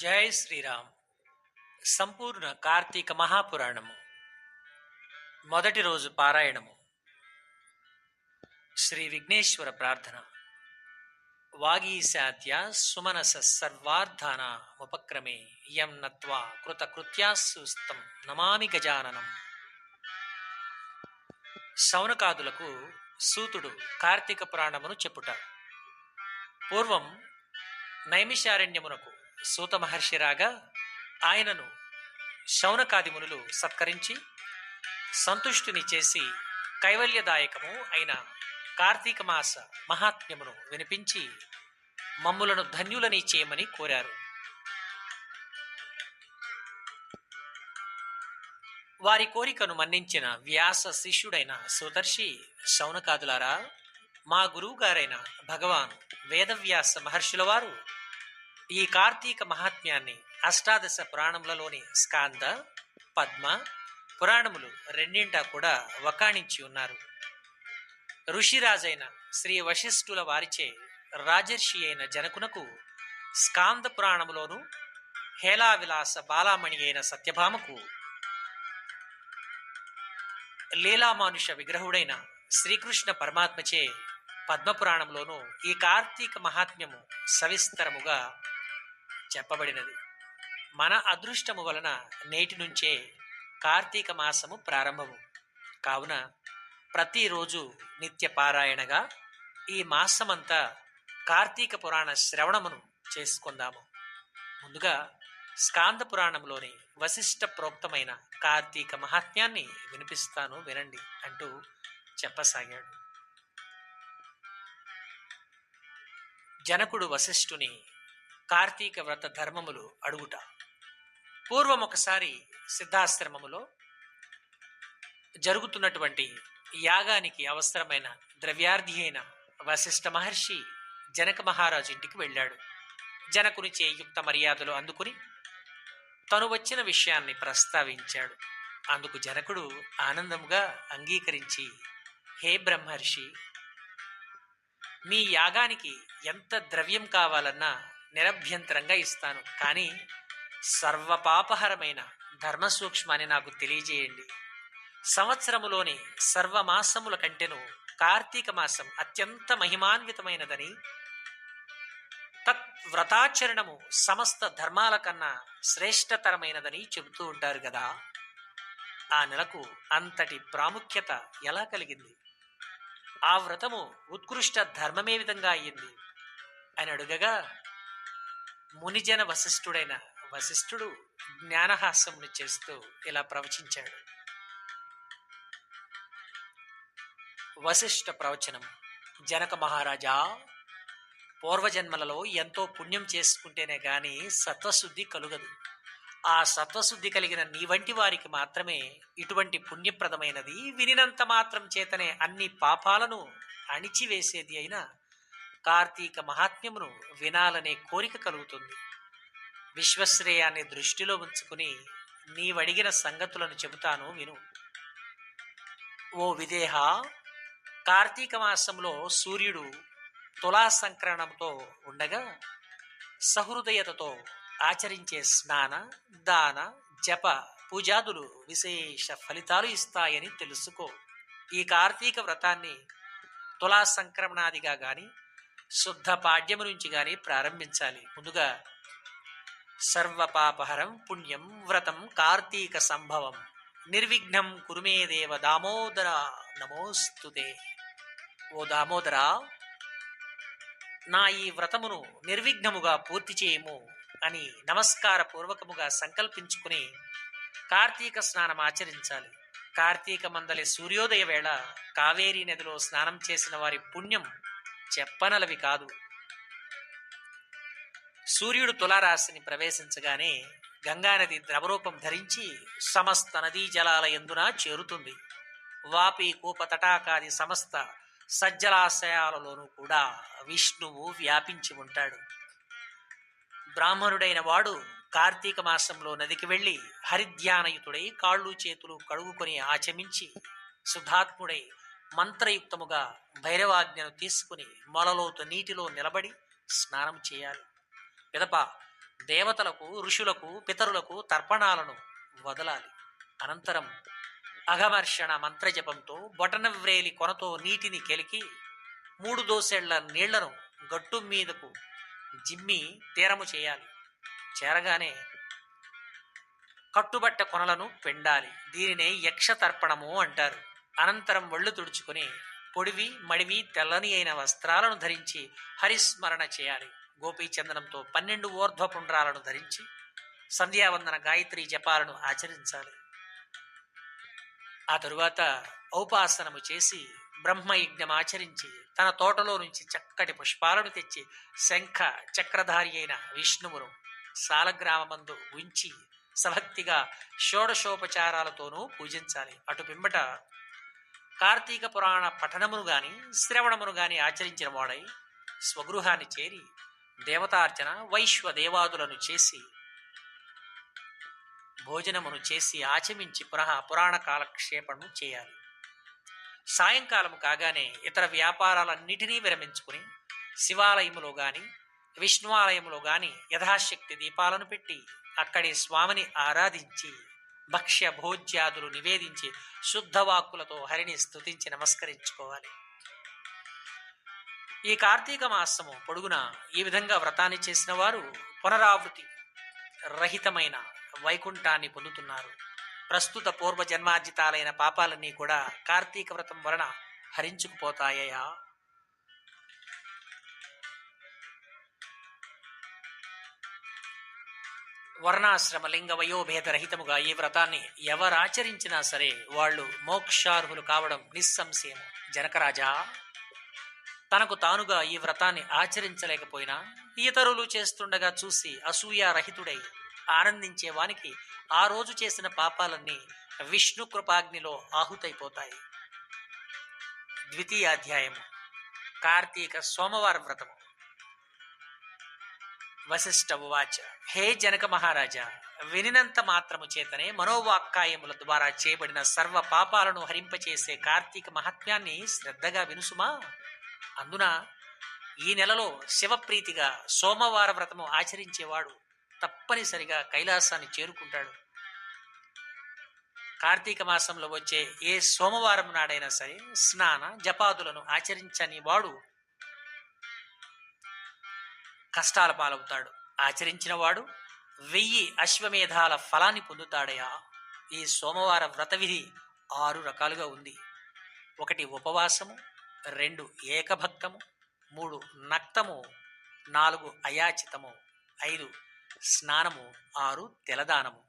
జై శ్రీరామ్. సంపూర్ణ కార్తీక మహాపురాణము. మొదటి రోజు పారాయణము. శ్రీ విఘ్నేశ్వర ప్రార్థన. వాగీశాద్య సుమనస సర్వార్థానముపక్రమే యం నత్వా కృతకృత్యాసుస్తం నమామి గజాననం. శౌనకాదులకు సూతుడు కార్తీక పురాణమును చెప్పుట. పూర్వం నైమిషారణ్యమునకు సూత మహర్షి రాగా ఆయనను శౌనకాది మునులు సత్కరించి సంతుష్టిని చేసి కైవల్యదాయకము అయిన కార్తీక మాస మహాత్మ్యమును వినిపించి మమ్ములను ధన్యులని చేయమని కోరారు. వారి కోరికను మన్నించిన వ్యాస శిష్యుడైన సుదర్శి శౌనకాదులారా మా గురువు గారైన భగవాన్ వేదవ్యాస మహర్షుల వారు ఈ కార్తీక మహాత్మ్యాన్ని అష్టాదశ పురాణములలోని స్కాంద పద్మ పురాణములు రెండింటా కూడా వకాణించి ఉన్నారు. ఋషిరాజైన శ్రీ వశిష్ఠుల వారిచే రాజర్షి అయిన జనకునకు స్కాంద పురాణములోను హేలావిలాస బాలామణి అయిన సత్యభామకు లీలామానుష విగ్రహుడైన శ్రీకృష్ణ పరమాత్మచే పద్మపురాణంలోనూ ఈ కార్తీక మహాత్మ్యము సవిస్తరముగా చెప్పబడినది. మన అదృష్టము వలన నేటి నుంచే కార్తీక మాసము ప్రారంభము. కావున ప్రతిరోజు నిత్య పారాయణగా ఈ మాసమంతా కార్తీక పురాణ శ్రవణమును చేసుకుందాము. ముందుగా స్కాంద పురాణంలోని వశిష్ట ప్రోక్తమైన కార్తీక మహాత్మ్యాన్ని వినిపిస్తాను వినండి అంటూ చెప్పసాగాడు. జనకుడు వశిష్ఠుని కార్తీక వ్రత ధర్మములు అడుగుట. పూర్వం ఒకసారి సిద్ధాశ్రమములో జరుగుతున్నటువంటి యాగానికి అవసరమైన ద్రవ్యార్థి అయిన వశిష్ఠ మహర్షి జనక మహారాజు ఇంటికి వెళ్ళాడు. జనకుని చేయుక్త మర్యాదలు అందుకుని తను వచ్చిన విషయాన్ని ప్రస్తావించాడు. అందుకు జనకుడు ఆనందముగా అంగీకరించి హే బ్రహ్మర్షి మీ యాగానికి ఎంత ద్రవ్యం కావాలన్నా నిరభ్యంతరంగా ఇస్తాను. కానీ సర్వపాపహరమైన ధర్మసూక్ష్మాన్ని నాకు తెలియజేయండి. సంవత్సరములోని సర్వమాసముల కంటేను కార్తీక మాసం అత్యంత మహిమాన్వితమైనదని తత్ వ్రతాచరణము సమస్త ధర్మాల కన్నా శ్రేష్టతరమైనదని చెబుతూ ఉంటారు కదా ఆ నెలకు అంతటి ప్రాముఖ్యత ఎలా కలిగింది? ఆ వ్రతము ఉత్కృష్ట ధర్మమే విధంగా అయ్యింది అని అడుగగా మునిజన వశిష్ఠుడైన వశిష్ఠుడు జ్ఞానహాస్యమును చేస్తూ ఇలా ప్రవచించాడు. వశిష్ఠ ప్రవచనం జనక మహారాజా పూర్వజన్మలలో ఎంతో పుణ్యం చేసుకుంటేనే గాని సత్వశుద్ధి కలుగదు. ఆ సత్వశుద్ధి కలిగిన నీ వంటి వారికి మాత్రమే ఇటువంటి పుణ్యప్రదమైనది. వినినంత మాత్రం చేతనే అన్ని పాపాలను అణిచివేసేది అయినా కార్తీక మహాత్మ్యమును వినాలనే కోరిక కలుగుతుంది. విశ్వశ్రేయాన్ని దృష్టిలో ఉంచుకుని నీవడిగిన సంగతులను చెబుతాను విను. ఓ విదేహ కార్తీక మాసంలో సూర్యుడు తులా సంక్రమణంతో ఉండగా సహృదయతతో ఆచరించే స్నాన దాన జప పూజాదులు విశేష ఫలితాలు ఇస్తాయని తెలుసుకో. ఈ కార్తీక వ్రతాన్ని తులా సంక్రమణాదిగా కానీ శుద్ధ పాడ్యము నుంచి కానీ ప్రారంభించాలి. ముందుగా సర్వపాపహరం పుణ్యం వ్రతం కార్తీక సంభవం. నిర్విఘ్నం కురుమే దేవ దామోదర నమోస్తుతే ఓ దామోదరా నా ఈ వ్రతమును నిర్విఘ్నముగా పూర్తి చేయము అని నమస్కార పూర్వకముగా సంకల్పించుకుని కార్తీక స్నానం ఆచరించాలి. కార్తీక మందలి సూర్యోదయ వేళ కావేరీ నదిలో స్నానం చేసిన వారి పుణ్యం చెప్పనలవి కాదు. సూర్యుడు తులారాశిని ప్రవేశించగానే గంగానది ద్రవరూపం ధరించి సమస్త నదీ జలాల ఎందున చేరుతుంది. వాపి కూప తటాకాది సమస్త సజ్జలాశయాలలోనూ కూడా విష్ణువు వ్యాపించి ఉంటాడు. బ్రాహ్మణుడైన వాడు కార్తీక మాసంలో నదికి వెళ్ళి హరిధ్యానయుతుడై కాళ్ళు చేతులు కడుగుకొని ఆచమించి శుద్ధాత్ముడై మంత్రయుక్తముగా భైరవాజ్ఞను తీసుకుని మొలలోతు నీటిలో నిలబడి స్నానం చేయాలి. పిదప దేవతలకు ఋషులకు పితరులకు తర్పణాలను వదలాలి. అనంతరం అఘమర్షణ మంత్రజపంతో బొటనవ్రేలి కొనతో నీటిని కెలికి మూడు దోసెళ్ళ నీళ్ళను గట్టు మీదకు జిమ్మి తీరము చేయాలి. చేరగానే కట్టుబట్ట కొనలను పెండాలి. దీనినే యక్ష తర్పణము అంటారు. అనంతరం ఒళ్ళు తుడుచుకుని పొడివి మడివి తెల్లని అయిన వస్త్రాలను ధరించి హరిస్మరణ చేయాలి. గోపీచందనంతో పన్నెండు ఊర్ధ్వపుండ్రాలను ధరించి సంధ్యావందన గాయత్రి జపాలను ఆచరించాలి. ఆ తరువాత ఔపాసనము చేసి బ్రహ్మయజ్ఞం ఆచరించి తన తోటలో నుంచి చక్కటి పుష్పాలను తెచ్చి శంఖ చక్రధారి అయిన విష్ణువును సాలగ్రామమందు ఉంచి సభక్తిగా షోడశోపచారాలతోనూ పూజించాలి. అటు పిమ్మట కార్తీక పురాణ పఠనమును గాని శ్రవణమును గాని ఆచరించిన వాడై స్వగృహాన్ని చేరి దేవతార్చన వైశ్వ దేవాదులను చేసి భోజనమును చేసి ఆచమించి పునః పురాణ కాలక్షేపణము చేయాలి. సాయంకాలం కాగానే ఇతర వ్యాపారాలన్నిటినీ విరమించుకుని శివాలయములో గాని విష్ణువాలయములో గాని యథాశక్తి దీపాలను పెట్టి అక్కడి స్వామిని ఆరాధించి భక్ష్య భోజ్యాదులు నివేదించి శుద్ధవాక్కులతో హరిని స్తుతించి నమస్కరించుకోవాలి. ఈ కార్తీక మాసము పొడుగున ఈ విధంగా వ్రతాన్ని చేసిన వారు పునరావృతి రహితమైన వైకుంఠాన్ని పొందుతున్నారు. ప్రస్తుత పూర్వ జన్మార్జితాలైన పాపాలన్నీ కూడా కార్తీక వ్రతం వలన హరించుకుపోతాయా వర్ణాశ్రమ లింగ వయోభేద రహితముగా ఈ వ్రతాన్ని ఎవరాచరించినా సరే వాళ్ళు మోక్షార్హులు కావడం నిస్సంశయం జనకరాజా తనకు తానుగా ఈ వ్రతాన్ని ఆచరించలేకపోయినా ఇతరులు చేస్తుండగా చూసి అసూయారహితుడై ఆనందించేవానికి ఆ రోజు చేసిన పాపాలన్నీ విష్ణు కృపాగ్నిలో ఆహుతైపోతాయి. ద్వితీయాధ్యాయము. కార్తీక సోమవార వ్రతము. వశిష్ఠ ఉవాచ. హే జనక మహారాజా వినినంత మాత్రము చేతనే మనోవాక్కాయముల ద్వారా చేయబడిన సర్వ పాపాలను హరింపచేసే కార్తీక మహాత్మ్యాన్ని శ్రద్ధగా వినుసుమా? అందున ఈ నెలలో శివప్రీతిగా సోమవార వ్రతము ఆచరించేవాడు తప్పనిసరిగా కైలాసాన్ని చేరుకుంటాడు. కార్తీక మాసంలో వచ్చే ఏ సోమవారం నాడైనా సరే స్నాన జపాదులను ఆచరించని వాడు కష్టాల పాలవుతాడు. ఆచరించినవాడు వెయ్యి అశ్వమేధాల ఫలాన్ని పొందుతాడయా? ఈ సోమవార వ్రత విధి ఆరు రకాలుగా ఉంది. ఒకటి ఉపవాసము రెండు ఏకభక్తము మూడు నక్తము నాలుగు అయాచితము ఐదు స్నానము ఆరు తెలదానము.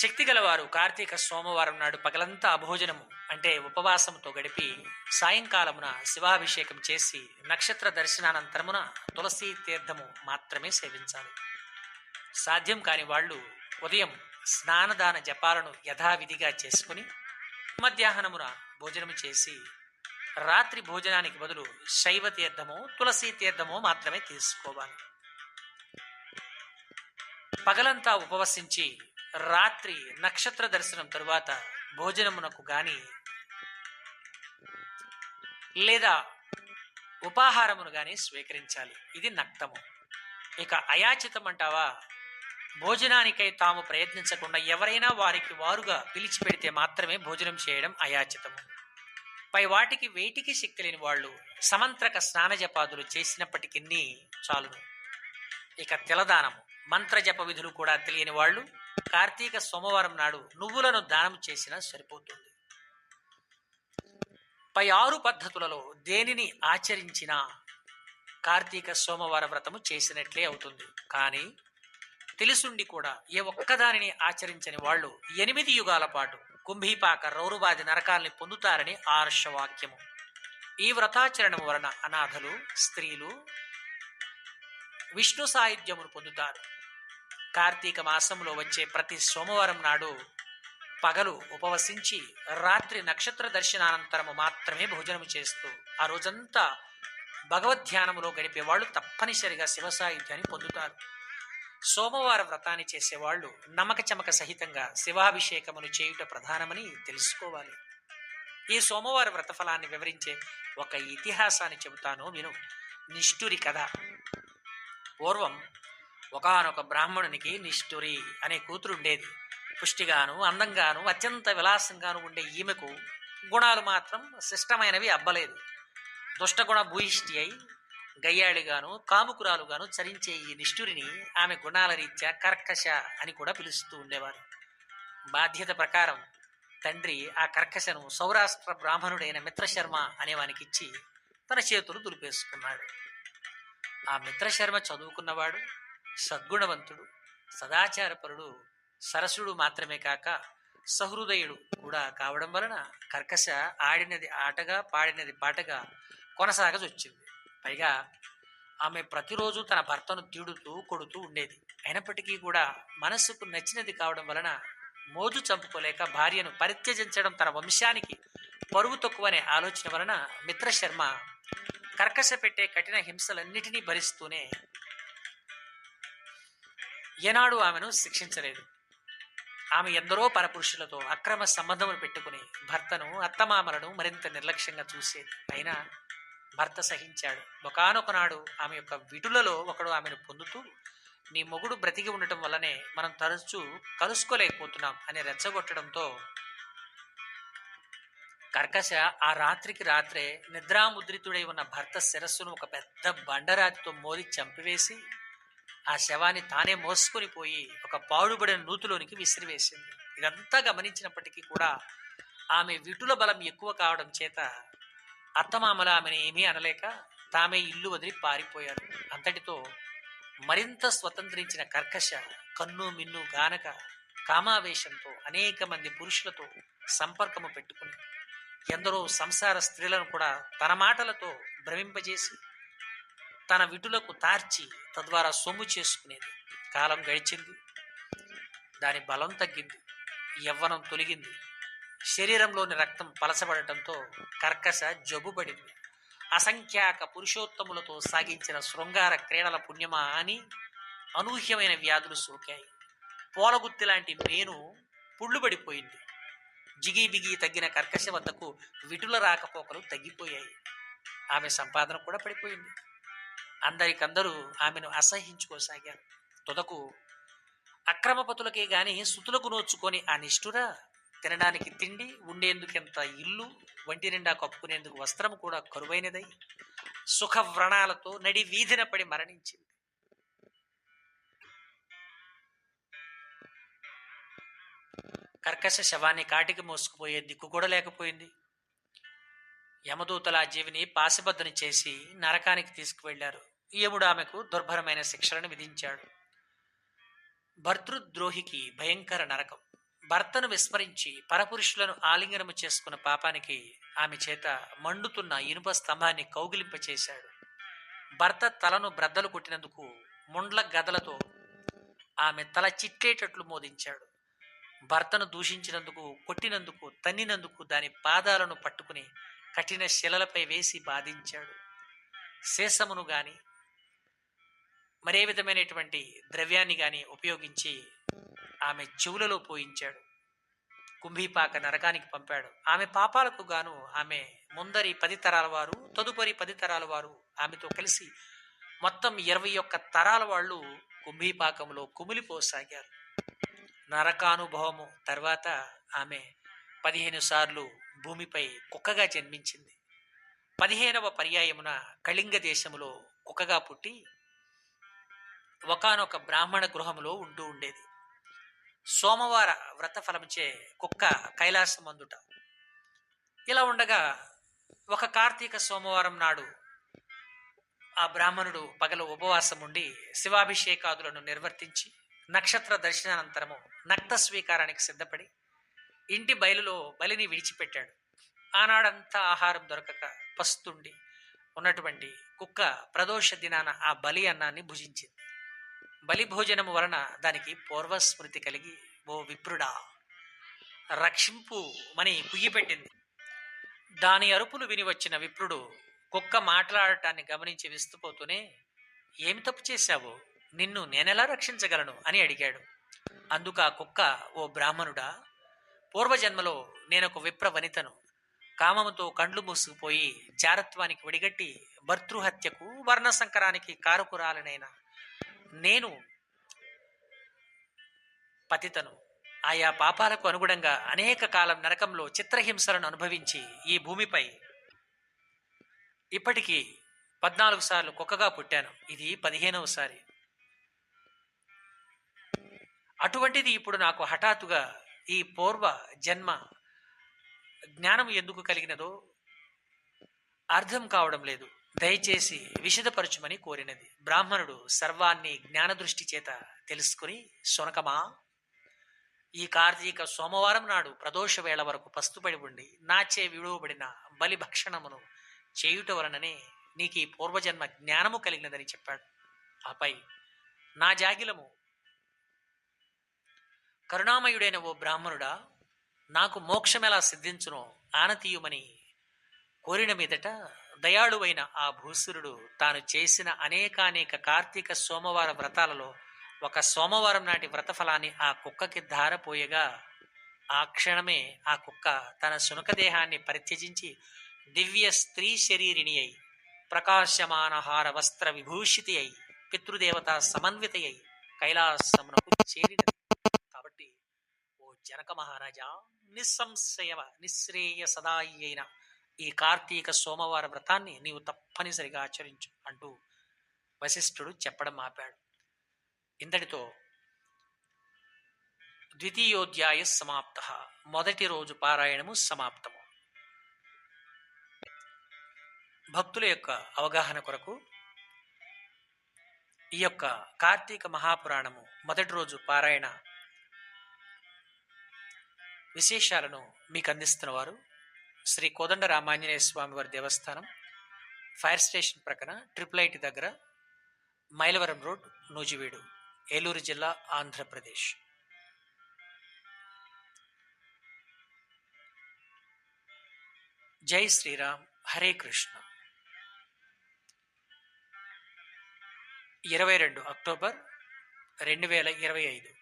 శక్తి గలవారు కార్తీక సోమవారం నాడు పగలంతా అభోజనము అంటే ఉపవాసముతో గడిపి సాయంకాలమున శివాభిషేకం చేసి నక్షత్ర దర్శనానంతరమున తులసీ తీర్థము మాత్రమే సేవించాలి. సాధ్యం కాని వాళ్ళు ఉదయం స్నానదాన జపాలను యథావిధిగా చేసుకుని మధ్యాహ్నమున భోజనము చేసి రాత్రి భోజనానికి బదులు శైవ తీర్థము తులసీ తీర్థము మాత్రమే తీసుకోవాలి. పగలంతా ఉపవసించి రాత్రి నక్షత్ర దర్శనం తరువాత భోజనమునకు గాని లేదా ఉపాహారమును గాని స్వీకరించాలి. ఇది నక్తము. ఇక అయాచితం అంటావా భోజనానికై తాము ప్రయత్నించకుండా ఎవరైనా వారికి వారుగా పిలిచి పెడితే మాత్రమే భోజనం చేయడం అయాచితము. పై వాటికి వేటికి శక్తి లేని వాళ్ళు సమంత్రక స్నానజపాదులు చేసినప్పటికీ చాలును. ఇక తెలదానము. మంత్రజప విధులు కూడా తెలియని వాళ్ళు కార్తీక సోమవారం నాడు నువ్వులను దానం చేసినా సరిపోతుంది. పై ఆరు పద్ధతులలో దేనిని ఆచరించినా కార్తీక సోమవార వ్రతము చేసినట్లే అవుతుంది. కానీ తెలుసుండి కూడా ఏ ఒక్కదానిని ఆచరించని వాళ్ళు ఎనిమిది యుగాల పాటు కుంభీపాక రౌరుబాది నరకాల్ని పొందుతారని ఆర్షవాక్యము. ఈ వ్రతాచరణం వలన అనాథలు స్త్రీలు విష్ణు సాయుధ్యమును పొందుతారు. కార్తీక మాసంలో వచ్చే ప్రతి సోమవారం నాడు పగలు ఉపవసించి రాత్రి నక్షత్ర దర్శనానంతరము మాత్రమే భోజనము చేస్తూ ఆ రోజంతా భగవద్ధ్యానములో గడిపేవాళ్ళు తప్పనిసరిగా శివసాయుధ్యాన్ని పొందుతారు. సోమవార వ్రతాన్ని చేసేవాళ్ళు నమక చమక సహితంగా శివాభిషేకమును చేయుట ప్రధానమని తెలుసుకోవాలి. ఈ సోమవార వ్రత ఫలాన్ని వివరించే ఒక ఇతిహాసాన్ని చెబుతాను విను. నిష్ఠురి కథ. పూర్వం ఒకానొక బ్రాహ్మణునికి నిష్ఠురి అనే కూతురు ఉండేది పుష్టిగాను అందంగాను అత్యంత విలాసంగాను ఉండే ఈమెకు గుణాలు మాత్రం శిష్టమైనవి అబ్బలేదు. దుష్టగుణ భూయిష్టి అయి గయ్యాళిగాను కాముకురాలుగాను చరించే ఈ నిష్ఠురిని ఆమె గుణాల రీత్యా కర్కశ అని కూడా పిలుస్తూ ఉండేవారు. బాధ్యత ప్రకారం తండ్రి ఆ కర్కశను సౌరాష్ట్ర బ్రాహ్మణుడైన మిత్రశర్మ అనేవానికిచ్చి తన చేతులు దులిపేసుకున్నాడు. ఆ మిత్రశర్మ చదువుకున్నవాడు సద్గుణవంతుడు సదాచారపరుడు సరసుడు మాత్రమే కాక సహృదయుడు కూడా కావడం వలన కర్కశ ఆడినది ఆటగా పాడినది పాటగా కొనసాగజొచ్చింది. పైగా ఆమె ప్రతిరోజు తన భర్తను తీడుతూ కొడుతూ ఉండేది. అయినప్పటికీ కూడా మనస్సుకు నచ్చినది కావడం వలన మోజు చంపుకోలేక భార్యను పరిత్యజించడం తన వంశానికి పరువు తక్కువనే ఆలోచన వలన మిత్రశర్మ కర్కశ పెట్టే కఠిన హింసలన్నిటినీ భరిస్తూనే ఏనాడు ఆమెను శిక్షించలేదు. ఆమె ఎందరో పరపురుషులతో అక్రమ సంబంధములు పెట్టుకుని భర్తను అత్తమామలను మరింత నిర్లక్ష్యంగా చూసేది. అయినా భర్త సహించాడు. ఒకనొకనాడు ఆమె యొక్క విటులలో ఒకడు ఆమెను పొందుతూ నీ మొగుడు బ్రతికి ఉండటం వల్లనే మనం తరచూ కలుసుకోలేకపోతున్నాం అని రెచ్చగొట్టడంతో కర్కశ ఆ రాత్రికి రాత్రే నిద్రాముద్రితుడై ఉన్న భర్త శిరస్సును ఒక పెద్ద బండరాతితో మోది చంపివేసి ఆ శవాన్ని తానే మోసుకొని పోయి ఒక పాడుబడిన నూతులోనికి విసిరివేసింది. ఇదంతా గమనించినప్పటికీ కూడా ఆమె విటుల బలం ఎక్కువ కావడం చేత అత్తమామల ఆమెను ఏమీ అనలేక తామే ఇల్లు వదిలి పారిపోయారు. అంతటితో మరింత స్వతంత్రించిన కర్కశ కన్ను మిన్ను గానక కామావేశంతో అనేక మంది పురుషులతో సంపర్కము పెట్టుకుని ఎందరో సంసార స్త్రీలను కూడా తన మాటలతో భ్రమింపజేసి తన విటులకు తార్చి తద్వారా సొమ్ము చేసుకునేది. కాలం గడిచింది. దాని బలం తగ్గింది. యవ్వనం తొలగింది. శరీరంలోని రక్తం పలసబడటంతో కర్కశ జబ్బుపడింది. అసంఖ్యాక పురుషోత్తములతో సాగించిన శృంగార క్రీడల పుణ్యమా అని అనూహ్యమైన వ్యాధులు సోకాయి. పోలగుత్తి లాంటి మేను పుళ్ళుబడిపోయింది. జిగి బిగి తగ్గిన కర్కశ వద్దకు విటుల రాకపోకలు తగ్గిపోయాయి. ఆమె సంపాదన కూడా పడిపోయింది. అందరికందరూ ఆమెను అసహించుకోసాగారు. తుదకు అక్రమపతులకే గాని సుతులకు నోచుకొని ఆ నిష్ఠుర తినడానికి తిండి ఉండేందుకెంత ఇల్లు వంటి నిండా కప్పుకునేందుకు వస్త్రం కూడా కరువైనదై సుఖ వ్రణాలతో నడి వీధిన పడి మరణించింది. కర్కశ శవాన్ని కాటికి మోసుకుపోయే దిక్కు కూడా లేకపోయింది. యమదూతల జీవిని పాసిబద్దుని చేసి నరకానికి తీసుకువెళ్ళారు యముడు ఆమెకు దుర్భరమైన శిక్షలను విధించాడు. భర్తృద్రోహికి భయంకర నరకం. భర్తను విస్మరించి పరపురుషులను ఆలింగనము చేసుకున్న పాపానికి ఆమె చేత మండుతున్న ఇనుప స్తంభాన్ని కౌగిలింపచేశాడు. భర్త తలను బ్రద్దలు కొట్టినందుకు ముండ్ల గదలతో ఆమె తల చిట్టేటట్లు మోదించాడు. భర్తను దూషించినందుకు కొట్టినందుకు తన్నినందుకు దాని పాదాలను పట్టుకుని కఠిన శిలలపై వేసి బాధించాడు. శేషమును గాని మరే విధమైనటువంటి ద్రవ్యాన్ని కానీ ఉపయోగించి ఆమె చెవులలో పోయించాడు. కుంభీపాక నరకానికి పంపాడు. ఆమె పాపాలకు గాను ఆమె ముందరి పది తరాల వారు తదుపరి పది తరాల వారు ఆమెతో కలిసి మొత్తం ఇరవై ఒక్క తరాల వాళ్ళు కుంభీపాకంలో కుమిలిపోసాగారు. నరకానుభవము తర్వాత ఆమె పదిహేను సార్లు భూమిపై కుక్కగా జన్మించింది. పదిహేనవ పర్యాయమున కళింగ దేశములో కుక్కగా పుట్టి ఒకనొక బ్రాహ్మణ గృహములో ఉంటూ ఉండేది. సోమవార వ్రత వ్రతఫలముచే కుక్క కైలాసం అందుట. ఇలా ఉండగా ఒక కార్తీక సోమవారం నాడు ఆ బ్రాహ్మణుడు పగల ఉపవాసం ఉండి శివాభిషేకాదులను నిర్వర్తించి నక్షత్ర దర్శనానంతరము నక్త స్వీకారానికి సిద్ధపడి ఇంటి బయలులో బలిని విడిచిపెట్టాడు. ఆనాడంతా ఆహారం దొరకక పస్తుండి ఉన్నటువంటి కుక్క ప్రదోష దినాన ఆ బలి అన్నాన్ని భుజించింది. బలి భోజనము వలన దానికి పూర్వస్మృతి కలిగి ఓ విప్రుడా. రక్షింపు మని కుయ్యిపెట్టింది దాని అరుపులు విని వచ్చిన విప్రుడు కుక్క మాట్లాడటాన్ని గమనించి విస్తుపోతూనే ఏమి తప్పు చేశావు? నిన్ను నేనెలా రక్షించగలను? అని అడిగాడు. అందుకు ఆ కుక్క ఓ బ్రాహ్మణుడా పూర్వజన్మలో నేనొక విప్ర వనితను. కామముతో కండ్లు మూసుకుపోయి జారత్వానికి విడిగట్టి భర్తృహత్యకు వర్ణ సంకరానికి కారకురాలనైన. నేను పతితను. ఆయా పాపాలకు అనుగుణంగా అనేక కాలం నరకంలో చిత్రహింసలను అనుభవించి ఈ భూమిపై ఇప్పటికీ పద్నాలుగు సార్లు కుక్కగా పుట్టాను. ఇది పదిహేనవసారి అటువంటిది ఇప్పుడు నాకు హఠాత్తుగా ఈ పూర్వ జన్మ జ్ఞానం ఎందుకు కలిగినదో అర్థం కావడం లేదు. దయచేసి విషదపరచుమని కోరినది. బ్రాహ్మణుడు సర్వాన్ని జ్ఞానదృష్టి చేత తెలుసుకుని శునకమా ఈ కార్తీక సోమవారం నాడు ప్రదోష వేళ వరకు పస్తుపడి ఉండి నాచే విడువబడిన బలి భక్షణమును చేయుట వలననే నీకు ఈ పూర్వజన్మ జ్ఞానము కలిగినదని చెప్పాడు. ఆపై నా జాగిలము కరుణామయుడైన ఓ బ్రాహ్మణుడా నాకు మోక్షమెలా సిద్ధించునో ఆనతీయుమని కోరిన మీదట దయాళువైన ఆ భూసురుడు తాను చేసిన అనేకానేక కార్తీక సోమవార వ్రతాలలో ఒక సోమవారం నాటి వ్రతఫలాన్ని ఆ కుక్కకి ధారపోయగా ఆ క్షణమే ఆ కుక్క తన శునకదేహాన్ని పరిత్యజించి దివ్య స్త్రీ శరీరిణి అయి ప్రకాశమానహార వస్త్ర విభూషితి అయి పితృదేవత సమన్విత అయి కైలాసమునకు చేరినది. కాబట్టి ఓ జనక మహారాజా నిస్సంశయవ నిశ్రేయ సదాయి అయిన ఈ కార్తీక సోమవార వ్రతాన్ని నీవు తప్పనిసరిగా ఆచరించు అంటూ వశిష్ఠుడు చెప్పడం ఆపాడు. ఇంతటితో ద్వితీయోధ్యాయ సమాప్త. మొదటి రోజు పారాయణము సమాప్తము. భక్తుల యొక్క అవగాహన కొరకు ఈ యొక్క కార్తీక మహాపురాణము మొదటి రోజు పారాయణ విశేషాలను మీకు అందిస్తున్నవారు శ్రీ కోదండ రామాంజనేయ స్వామి వారి దేవస్థానం ఫైర్ స్టేషన్ ప్రక్కన ట్రిపుల్ ఐటి దగ్గర మైలవరం రోడ్ నూజివీడు ఏలూరు జిల్లా ఆంధ్రప్రదేశ్. జై శ్రీరామ్ హరే కృష్ణ. ఇరవై రెండు అక్టోబర్ రెండు వేల ఇరవై ఐదు.